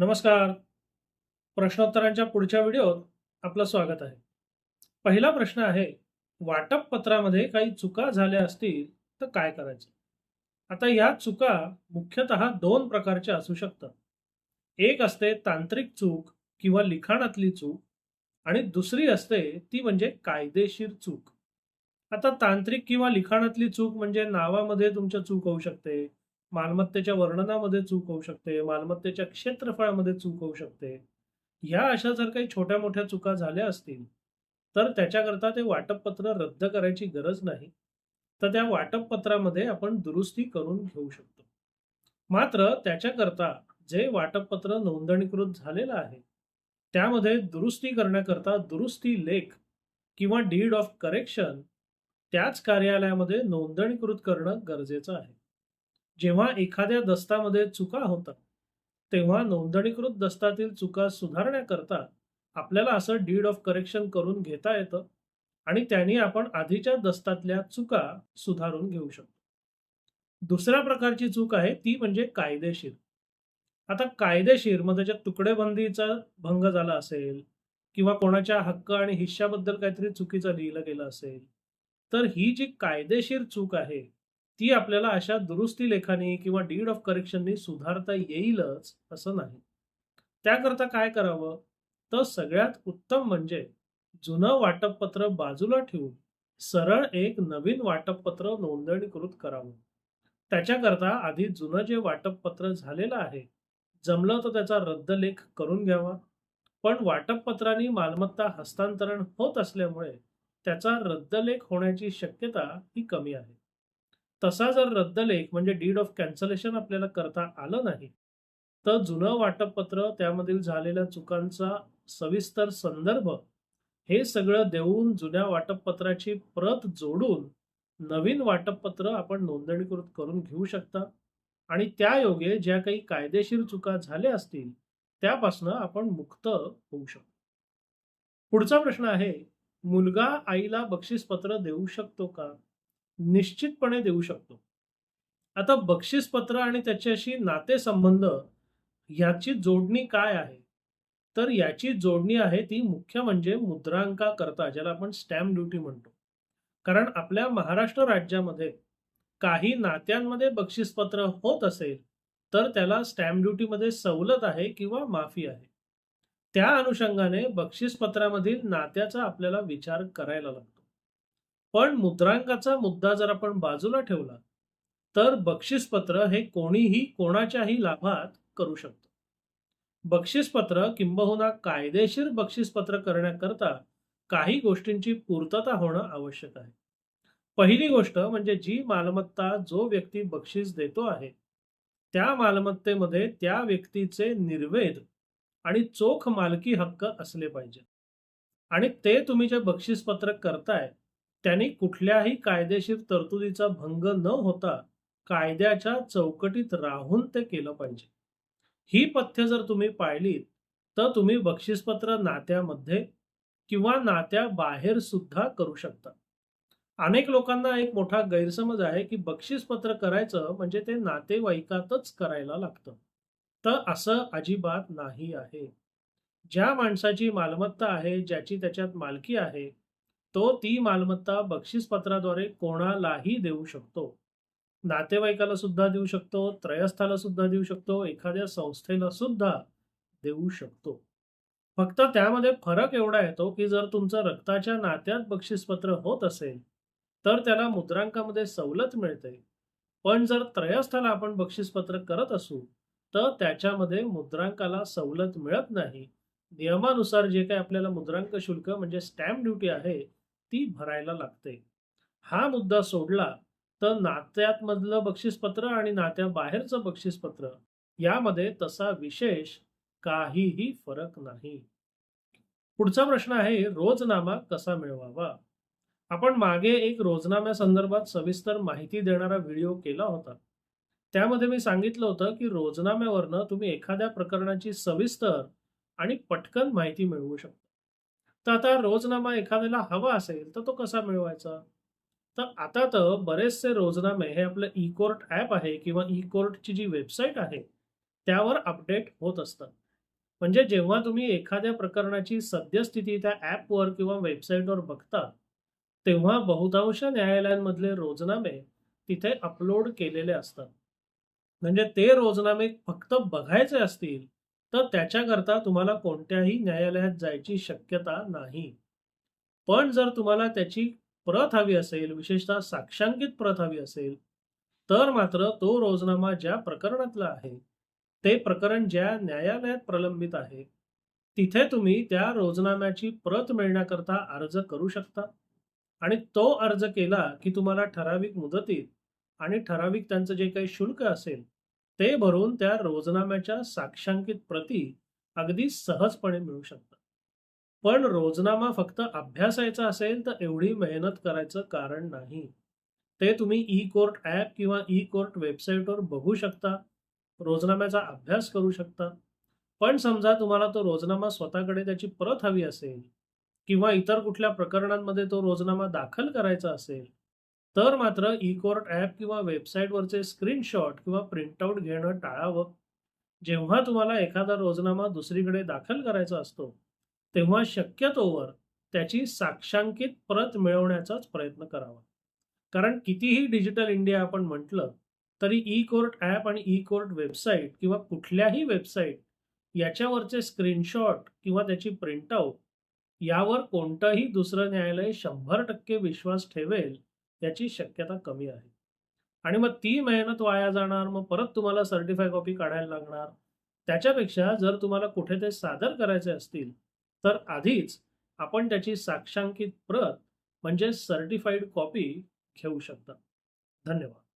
नमस्कार. प्रश्नोत्तरांच्या पुढच्या व्हिडिओत आपलं स्वागत आहे. पहिला प्रश्न आहे वाटप पत्रामध्ये काही चुका झाल्या असतील तर काय करायचं? आता ह्या चुका मुख्यतः दोन प्रकारच्या असू शकतात. एक असते तांत्रिक चूक किंवा लिखाणातली चूक आणि दुसरी असते ती म्हणजे कायदेशीर चूक. आता तांत्रिक किंवा लिखाणातली चूक म्हणजे नावामध्ये तुमच्या चूक होऊ शकते. मालमत्तेच्या वर्णनामध्ये चूक होऊ शकते मालमत्तेच्या क्षेत्रफळामध्ये चूक होऊ शकते. ह्या अशा जर काही छोट्या मोठ्या चुका झाल्या असतील तर त्याच्याकरता ते वाटपपत्र रद्द करायची गरज नाही. तर त्या वाटपपत्रामध्ये आपण दुरुस्ती करून घेऊ शकतो. मात्र त्याच्याकरता जे वाटपपत्र नोंदणीकृत झालेलं आहे त्यामध्ये दुरुस्ती करण्याकरता दुरुस्ती लेख किंवा डीड ऑफ करेक्शन त्याच कार्यालयामध्ये नोंदणीकृत करणं गरजेचं आहे. जेव्हा एखाद्या दस्तामध्ये चुका होतात तेव्हा नोंदणीकृत दस्तातील चुका सुधारण्याकरता आपल्याला असं डीड ऑफ करेक्शन करून घेता येतं आणि त्यांनी आपण आधीच्या दस्तातल्या चुका सुधारून घेऊ शकतो. दुसऱ्या प्रकारची चूक आहे ती म्हणजे कायदेशीर. आता कायदेशीर मग त्याच्या तुकडेबंदीचा भंग झाला असेल किंवा कोणाच्या हक्क आणि हिश्श्याबद्दल काहीतरी चुकीचं लिहिलं गेलं असेल तर ही जी कायदेशीर चूक आहे ती आपल्याला अशा दुरुस्ती लेखाने किंवा डीड ऑफ करेक्शननी सुधारता येईलच असं नाही. त्याकरता काय करावं? तर सगळ्यात उत्तम म्हणजे जुनं वाटपपत्र बाजूला ठेवून सरळ एक नवीन वाटपपत्र नोंदणीकृत करावं. त्याच्याकरता आधी जुनं जे वाटपपत्र झालेलं आहे जमलं तर त्याचा रद्दलेख करून घ्यावा. पण वाटपपत्रांनी मालमत्ता हस्तांतरण होत असल्यामुळे त्याचा रद्दलेख होण्याची शक्यता ही कमी आहे. तसा जर रद्दलेख म्हणजे डीड ऑफ कॅन्सलेशन आपल्याला करता आलं नाही तर जुनं वाटपपत्र त्यामधील झालेल्या चुकांचा सविस्तर संदर्भ हे सगळं देऊन जुन्या वाटपपत्राची प्रत जोडून नवीन वाटपपत्र आपण नोंदणीकृत करून घेऊ शकता. आणि त्या योगे ज्या काही कायदेशीर चुका झाल्या असतील त्यापासनं आपण मुक्त होऊ शकतो. पुढचा प्रश्न आहे मुलगा आईला बक्षीसपत्र देऊ शकतो का? निश्चितपणे देऊ शकतो. आता बक्षीसपत्र आणि त्याच्याशी नातेसंबंध ह्याची जोडणी काय आहे? तर याची जोडणी आहे ती मुख्य म्हणजे मुद्रांका करता ज्याला आपण स्टॅम्प ड्युटी म्हणतो. कारण आपल्या महाराष्ट्र राज्यामध्ये काही नात्यांमध्ये बक्षीसपत्र होत असेल तर त्याला स्टॅम्प ड्युटीमध्ये सवलत आहे किंवा माफी आहे. त्या अनुषंगाने बक्षीसपत्रामधील नात्याचा आपल्याला विचार करायला लागतो. पण मुद्रांकाचा मुद्दा जर आपण बाजूला ठेवला तर बक्षीसपत्र हे कोणीही कोणाच्याही लाभात करू शकतो. बक्षीसपत्र किंबहुना कायदेशीर बक्षीसपत्र करण्याकरता काही गोष्टींची पूर्तता होणं आवश्यक आहे. पहिली गोष्ट म्हणजे जी मालमत्ता जो व्यक्ती बक्षीस देतो आहे त्या मालमत्तेमध्ये त्या व्यक्तीचे निर्वेद आणि चोख मालकी हक्क असले पाहिजे आणि ते तुम्ही जे बक्षीसपत्र करताय त्यांनी कुठल्याही कायदेशीर तरतुदीचा भंग न होता कायद्याच्या चौकटीत राहून ते केलं पाहिजे. ही पथ्य जर तुम्ही पाळलीत तर तुम्ही बक्षीसपत्र नात्यामध्ये किंवा नात्या बाहेर सुद्धा करू शकता. अनेक लोकांना एक मोठा गैरसमज आहे की बक्षीसपत्र करायचं म्हणजे ते नातेवाईकातच करायला लागतं. तर असं अजिबात नाही आहे. ज्या माणसाची मालमत्ता आहे ज्याची त्याच्यात मालकी आहे तो ती मालमत्ता बक्षीसपत्राद्वारे कोणालाही देऊ शकतो. नातेवाईकाला सुद्धा देऊ शकतो त्रयस्थाला सुद्धा देऊ शकतो एखाद्या संस्थेला सुद्धा देऊ शकतो. फक्त त्यामध्ये फरक एवढा येतो की जर तुमचं रक्ताच्या नात्यात बक्षीसपत्र होत असेल तर त्याला मुद्रांकामध्ये सवलत मिळते. पण जर त्रयस्थाला आपण बक्षीसपत्र करत असू तर त्याच्यामध्ये मुद्रांकाला सवलत मिळत नाही. नियमानुसार जे काही आपल्याला मुद्रांक शुल्क म्हणजे स्टॅम्प ड्युटी आहे ती भरायला लागते. हा मुद्दा सोडला तर नात्यात मधलं बक्षीसपत्र आणि नात्याबाहेरचं बक्षीसपत्र यामध्ये तसा विशेष काहीही फरक नाही. पुढचा प्रश्न आहे रोजनामा कसा मिळवावा? आपण मागे एक रोजनाम्या संदर्भात सविस्तर माहिती देणारा व्हिडिओ केला होता. त्यामध्ये मी सांगितलं होतं की रोजनाम्यावरनं तुम्ही एखाद्या प्रकरणाची सविस्तर आणि पटकन माहिती मिळवू शकता. तर आता रोजनामा एखाद्याला हवा असेल तर तो कसा मिळवायचा तर आता तर बरेचसे रोजनामे हे आपलं ई कोर्ट ॲप आहे किंवा ई कोर्टची जी वेबसाईट आहे त्यावर अपडेट होत असतात म्हणजे जेव्हा तुम्ही एखाद्या प्रकरणाची सद्यस्थिती त्या ॲपवर किंवा वेबसाईटवर बघता, तेव्हा बहुतांश न्यायालयांमधले रोजनामे तिथे अपलोड केलेले असतात. म्हणजे ते रोजनामे फक्त बघायचे असतील, तर त्याच्याकरता तुम्हाला कोणत्याही न्यायालयात जायची शक्यता नाही. पण जर तुम्हाला त्याची प्रत हवी असेल, विशेषतः साक्षांकित प्रत हवी असेल, तर मात्र तो रोजनामा ज्या प्रकरणातला आहे, ते प्रकरण ज्या न्यायालयात प्रलंबित आहे, तिथे तुम्ही त्या रोजनाम्याची प्रत मिळण्याकरता अर्ज करू शकता आणि तो अर्ज केला, की तुम्हाला ठराविक मुदतीत आणि ठराविक त्यांचं जे काही शुल्क असेल, ते भरून त्या रोजनाम्याच्या साक्षांकित प्रती अगदी सहजपणे मिळू शकतात. पण रोजनामा फक्त अभ्यासायचा असेल, तर एवढी मेहनत करायचं कारण नाही. ते तुम्ही ई कोर्ट ॲप किंवा ई कोर्ट वेबसाईटवर बघू शकता. रोजनाम्याचा अभ्यास करू शकता. पण समजा तुम्हाला तो रोजनामा स्वतःकडे त्याची परत हवी असेल किंवा इतर कुठल्या प्रकरणांमध्ये तो रोजनामा दाखल करायचा असेल, तर मात्र ई कोर्ट ॲप किंवा वेबसाईटवरचे स्क्रीनशॉट किंवा प्रिंटआउट घेणं टाळावं. जेव्हा तुम्हाला एखादा रोजनामा दुसरीकडे दाखल करायचा असतो, तेव्हा शक्यतोवर त्याची साक्षांकित प्रत मिळवण्याचाच प्रयत्न करावा. कारण कितीही डिजिटल इंडिया आपण म्हटलं, तरी ई कोर्ट ॲप आणि ई कोर्ट वेबसाईट किंवा कुठल्याही वेबसाईट याच्यावरचे स्क्रीनशॉट किंवा त्याची प्रिंटआउट यावर कोणतंही दुसरं न्यायालय 100% विश्वास ठेवेल याची शक्यता कमी आहे. आणि मग ती मेहनत वाया जाणार, मग परत तुम्हाला सर्टिफाय कॉपी काढायला लागणार. त्याच्यापेक्षा जर तुम्हाला कुठे ते सादर करायचे असतील, तर आधीच आपण त्याची साक्षांकित प्रत म्हणजे सर्टिफाईड कॉपी घेऊ शकता. धन्यवाद.